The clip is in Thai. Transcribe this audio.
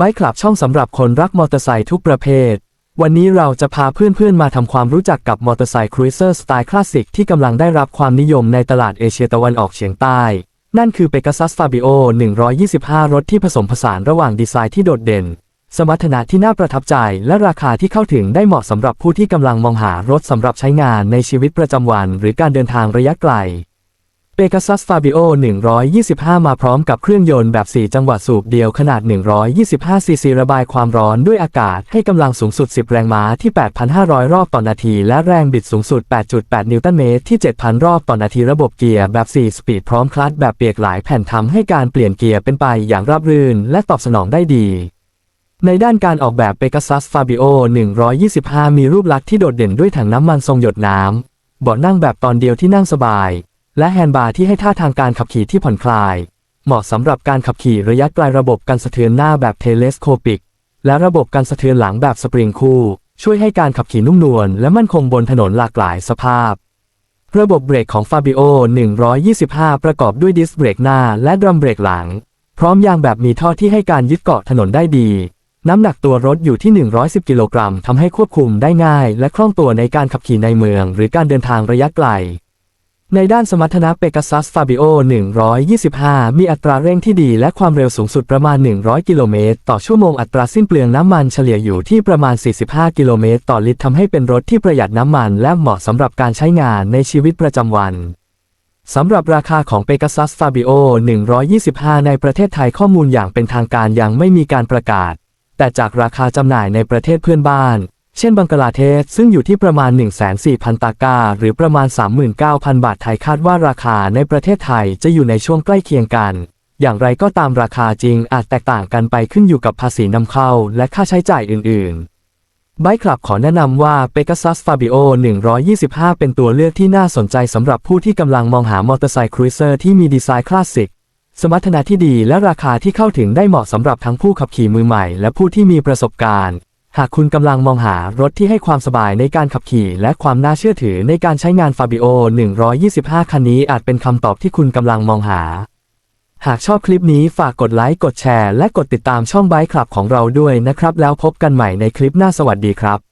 ไบค์คลับช่องสำหรับคนรักมอเตอร์ไซค์ทุกประเภท วันนี้เราจะพาเพื่อนๆมาทำความรู้จักกับมอเตอร์ไซค์ครูเซอร์สไตล์คลาสสิกที่กำลังได้รับความนิยมในตลาดเอเชียตะวันออกเฉียงใต้ นั่นคือ Pegasus Fabio 125 รถที่ผสมผสานระหว่างดีไซน์ที่โดดเด่น สมรรถนะที่น่าประทับใจและราคาที่เข้าถึงได้เหมาะสำหรับผู้ที่กำลังมองหารถสำหรับใช้งานในชีวิตประจำวัน หรือการเดินทางระยะไกล Pegasus Fabio 125 มาพร้อมกับเครื่องยนต์แบบ 4 จังหวะสูบเดียวขนาด 125 ซีซีระบายความร้อนด้วยอากาศให้กำลังสูงสุด 10 แรงม้าที่ 8,500 รอบต่อนาที และแรงบิดสูงสุด 8.8 นิวตันเมตรที่ 7,000 รอบต่อนาทีระบบเกียร์แบบ 4 สปีดพร้อมคลัตช์แบบเปียกหลายแผ่นทำให้การเปลี่ยนเกียร์เป็นไปอย่างราบรื่น และตอบสนองได้ดีในด้านการออกแบบ Pegasus Fabio 125 มีรูปลักษณ์ที่โดดเด่นด้วยถังน้ำมันทรงหยดน้ำเบาะนั่งแบบตอนเดียวที่นั่งสบาย และแฮนด์บาร์ที่ให้ท่าทางการขับขี่ที่ผ่อนคลาย เหมาะสำหรับการขับขี่ระยะไกลระบบกันสะเทือนหน้าแบบเทเลสโคปิก และระบบกันสะเทือนหลังแบบสปริงคู่ ช่วยให้การขับขี่นุ่มนวลและมั่นคงบนถนนหลากหลายสภาพ ระบบเบรกของ Fabio 125 ประกอบด้วยดิสเบรกหน้าและดรัมเบรกหลัง พร้อมยางแบบมีท่อที่ให้การยึดเกาะถนนได้ดีน้ำหนักตัวรถอยู่ที่ 110 กิโลกรัมทำให้ควบคุมได้ง่าย และคล่องตัวในการขับขี่ในเมือง หรือการเดินทางระยะไกล ในด้านสมรรถนะ Pegasus Fabio 125 มีอัตราเร่งที่ดีและความเร็วสูงสุดประมาณ 100 กิโลเมตร ต่อชั่วโมงอัตราสิ้นเปลืองน้ำมันเฉลี่ยอยู่ที่ประมาณ 45 กิโลเมตร ต่อลิตรทำให้เป็นรถที่ประหยัดน้ำมันและเหมาะสำหรับการใช้งานในชีวิตประจำวันสำหรับราคาของ Pegasus Fabio 125 ในประเทศไทยข้อมูลอย่างเป็นทางการยังไม่มีการประกาศ แต่จากราคาจำหน่ายในประเทศเพื่อนบ้าน เช่นบังกลาเทศซึ่งอยู่ที่ประมาณ104,000 ตากา หรือประมาณ 39,000 บาทไทยคาดว่าราคาในประเทศไทยจะอยู่ในช่วงใกล้เคียงกัน อย่างไรก็ตามราคาจริงอาจแตกต่างกันไปขึ้นอยู่กับภาษีนำเข้าและค่าใช้จ่ายอื่นๆไบค์คลับขอแนะนำว่า Pegasus Fabio 125 เป็นตัวเลือกที่น่าสนใจสำหรับผู้ที่กำลังมองหามอเตอร์ไซค์ครูเซอร์ที่มีดีไซน์คลาสสิก สมรรถนะที่ดีและราคาที่เข้าถึงได้เหมาะสำหรับทั้งผู้ขับขี่มือใหม่และผู้ที่มีประสบการณ์ หากคุณกำลังมองหารถที่ให้ความสบายในการขับขี่และความน่าเชื่อถือในการใช้งาน Fabio 125 คันนี้อาจเป็นคำตอบที่คุณกำลังมองหา หากชอบคลิปนี้ฝากกดไลค์กดแชร์และกดติดตามช่องไบค์คลับของเราด้วยนะครับ แล้วพบกันใหม่ในคลิปหน้าสวัสดีครับ